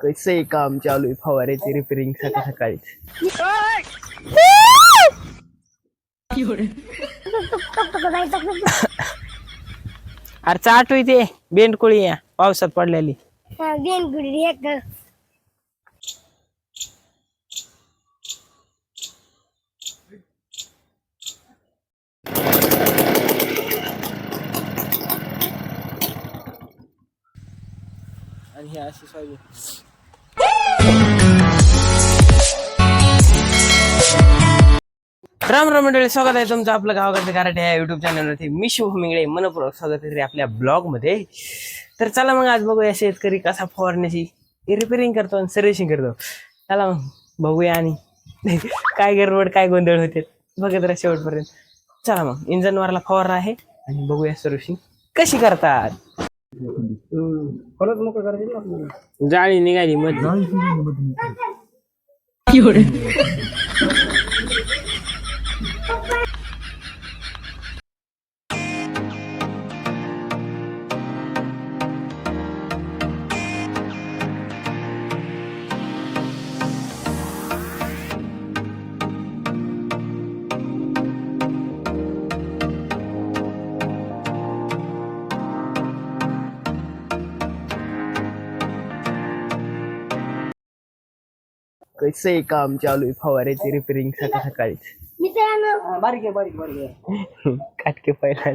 कसं काम चालू आहे फवाऱ्याची रिपेरिंग सकाळ सकाळीच. अरे चाटू इथे बेंडकोळी या पावसात पडलेली. बेनगुडी एक. आणि हे अशी सोयाबीन राम राम मंडळी स्वागत आहे तुमचं आपलं गावाकडे कराटे या युट्यूब चॅनलवरती मी शुभमिंगळे मनपूर्वक स्वागत आहे आपल्या ब्लॉगमध्ये. तर चला मग आज बघूया शेतकरी कसा फवारण्याची रिपेअरिंग करतो आणि सर्व्हिसिंग करतो. चला मग बघूया आणि काय गडबड काय गोंधळ होते बघत राहा शेवटपर्यंत. चला मग इंजन वरला फवारा आहे आणि बघूया सर्व्हिसिंग कशी करतात. जाळी निघाली मध्ये कसं काम चालू आहे? फवाऱ्याची रिपेरिंग सकाळ सकाळीच. बारीक आहे बारीक बारीक आहे. काटके पहिला.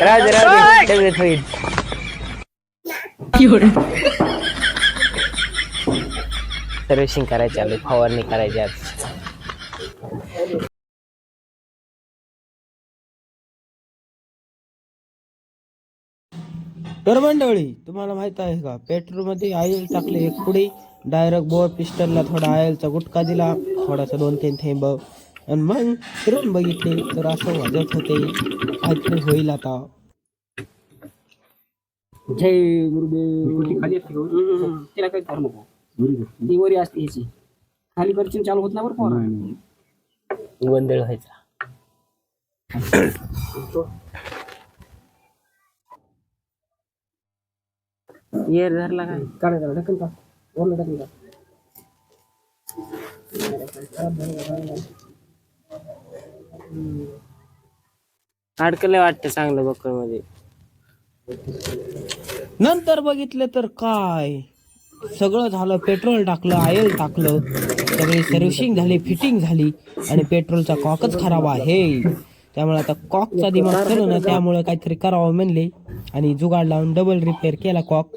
राज होईल सर्व्हिसिंग करायची आली फवारणी करायची आज. तर मंडळी तुम्हाला माहीत आहे का पेट्रोलमध्ये ऑइल टाकले एक पुढे डायरेक्ट बोर पिस्टनला थोडा ऑइलचा गुटका दिला थोडासा दोन तीन थेंब. आणि मग फिरून बघितले तर असं वाजत होते. काहीतरी होईल आता. जय गुरुदेव. खाली असते का? तिला काही करू नको असते ह्याची खाली करची चालू होत ना बरं पोरा गोंधळ व्हायचा. येर धरला काय काढा जरा ढकल का? वरनं ढकल वाटतं चांगलं बकरमध्ये नंतर बघितलं तर काय? सगळं झालं पेट्रोल टाकलं ऑइल टाकलं सगळी सर्व्हिसिंग झाली फिटिंग झाली आणि पेट्रोलचा कॉकच खराब आहे. त्यामुळे आता कॉकचा दिमाग ना त्यामुळे काहीतरी करावं म्हणले आणि जुगाड लावून डबल रिपेअर केला कॉक.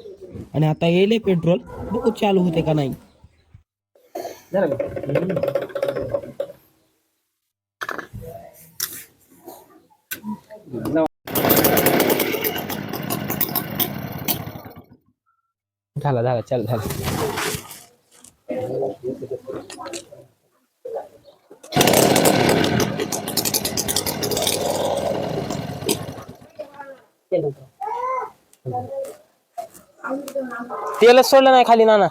आणि आता येईल पेट्रोल बघू चालू होते का नाही. झाला झाला चल झाला. ते तेलच सोडलं नाही खाली नाना.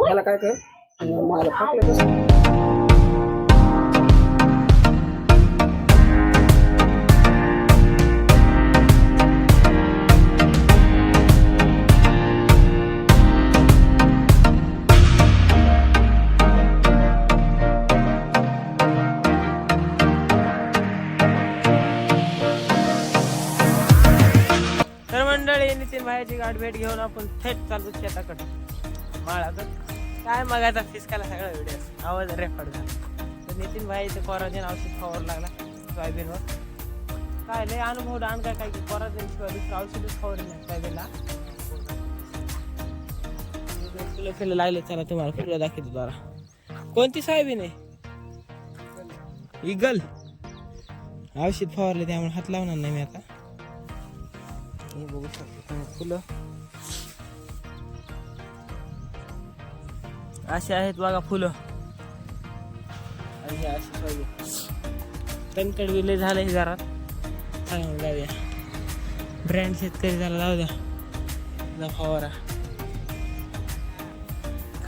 याला काय कर मला फाटलं कसं तर मंडळी नितीन गाठ भेट घेऊन आपण थेट चालू शेताकडे. माळाकडे काय मगाचा फिसकाला सगळा व्हिडिओ आवाज रेकॉर्ड झाला तर नितीन भाईचं कोराजन औषध फवार लागला सोयाबीनवर. काय लय अनुभव डान काय काय की कोराजन शिवाय दुसरं औषधच फवार नाही सोयाबीनला. फुलं फुलं लागले चला तुम्हाला फुलं दाखवतो जरा. कोणती सोयाबीन आहे? इगल. औषध फवारले त्यामुळे हात लावणार नाही मी आता. हे बघू शकतो. फुलं. अशी आहेत बघा फुलं. आणि विले झालं जरा चांगलं जाऊया ब्रँड शेतकरी झाला जाऊ द्या. जा फवारा.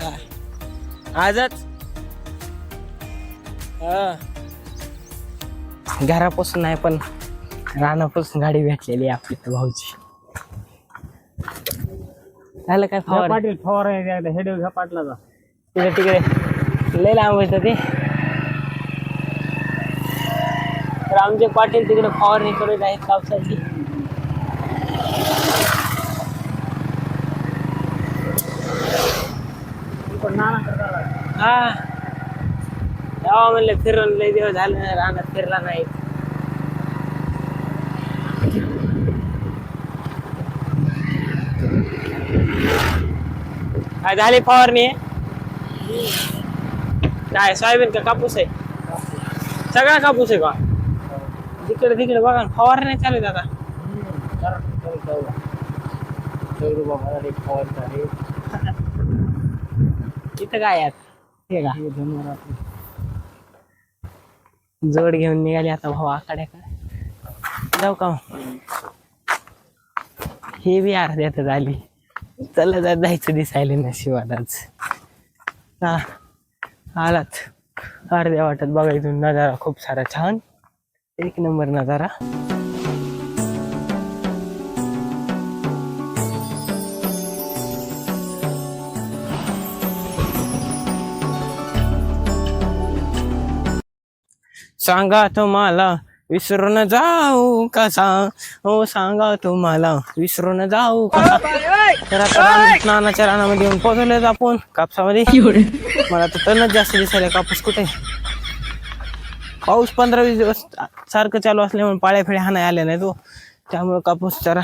काय? आजच? हा. घरापासून नाही पण रानापासून गाडी भेटलेली आपली भाऊची. झालं काय फवार? पाटील फवारा हेड घ्या पाटलाचा तिकडे तिकडे. लय लांब होतं ते. आमचे पाटील तिकडे फवारणी करत आहेत कापसाची हा. म्हणलं फिरून लय दिवस झालं रानात फिरला नाही. काय झाली फवारणी? काय सोयाबीन का कापूस आहे? सगळा कापूस आहे का? तिकडे तिकडे बघा ना, फवारणी चालू दादा. आता इथं काय यात हे का? जोड घेऊन निघाली आता भाऊ आखाड्याकडे जाऊ का हे बी अर्ध्यात आली. चला जायचं दिसायला नशिबात हा. आलात. अर्ध्या वाटत बघा इथून नजारा खूप सारा छान. एक नंबर नजारा. सांगा तुम्हाला विसरून जाऊ कसा? हो सांगा तुम्हाला. विसरून जाऊ कसा? तर आता रान- नानाच्या रानामध्ये येऊन पोहोचलोय आपण. कापसामध्ये. मला तर तणच जास्त दिसायला कापूस कुठे? पाऊस पंधरा वीस दिवस सारखं चालू असल्यामुळे पाळ्या फिळ्या हाणाय आल्या नाही तो त्यामुळे कापूस जरा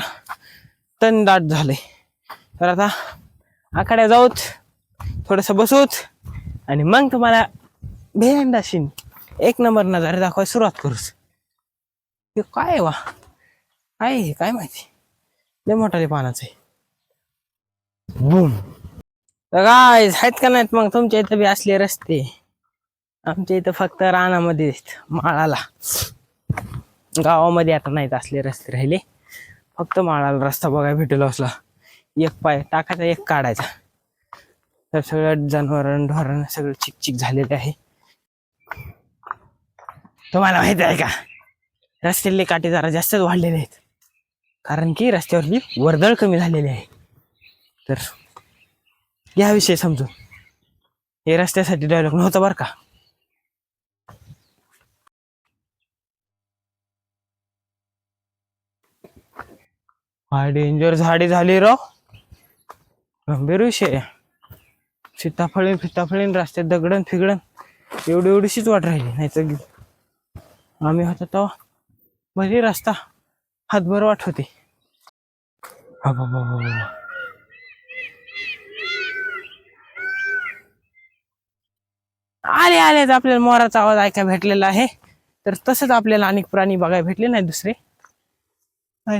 तण दाट झाले तर आता आखाड्या जाऊत थोडस बसूत आणि मग तुम्हाला भेंडाशीन एक नंबर नजारे दाखवायला सुरुवात करूच हे काय आहे वा? काय हे? काय माहिती? लय मोठाले पानाचं आहे. बूम. काय आहेत का नाहीत? मग तुमच्या इथं बी असले रस्ते. आमच्या इथं फक्त रानामध्ये माळाला. गावामध्ये आता नाहीत असले रस्ते राहिले. फक्त माळाला रस्ता बघायला भेटेल असला. एक पाय टाकायचा एक काढायचा. तर सगळं जनावरण ढोरण सगळं चिकचिक झालेले आहे. तुम्हाला माहीत आहे का? रस्त्यातले काटे जरा जास्तच वाढलेले आहेत. कारण की रस्त्यावरची वर्दळ कमी झालेली आहे. तर याविषयी समजून हे रस्त्यासाठी डायलॉग नव्हतं बरं का? हा डेंजर झाडे झाली राव. गंभीर विषय सीताफळी फिताफळीन रस्त्यात दगडन फिगडन एवढी एवढीशीच वाट राहिली नाही तर आम्ही होतो तेव्हा बरी रस्ता हातभर वाट होती. आले आलेच आपल्याला मोराचा आवाज ऐकायला भेटलेला आहे. तर तसंच आपल्याला अनेक प्राणी बघायला भेटले नाही दुसरे.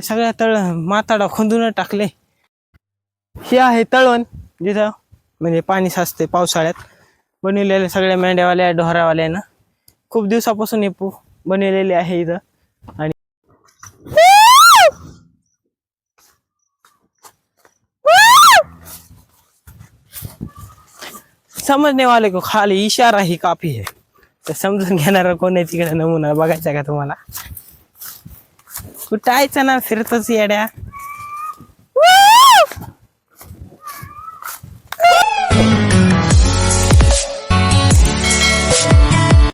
सगळ्या तळ माताडा खोंदून टाकले. हे आहे तळण जिथं म्हणजे पाणी साचते पावसाळ्यात. बनवलेले सगळ्या मेंढ्यावाल्या ढोरावाल्यानं खूप दिवसापासून हे पु- बनवलेले आहे इथं. आणि समजने वाले को खाली इशारा ही काफी है तर समजून घेणार कोण आहे तिकडे नमुना बघायचा का तुम्हाला? कुठं यायचं ना फिरतच येड्या?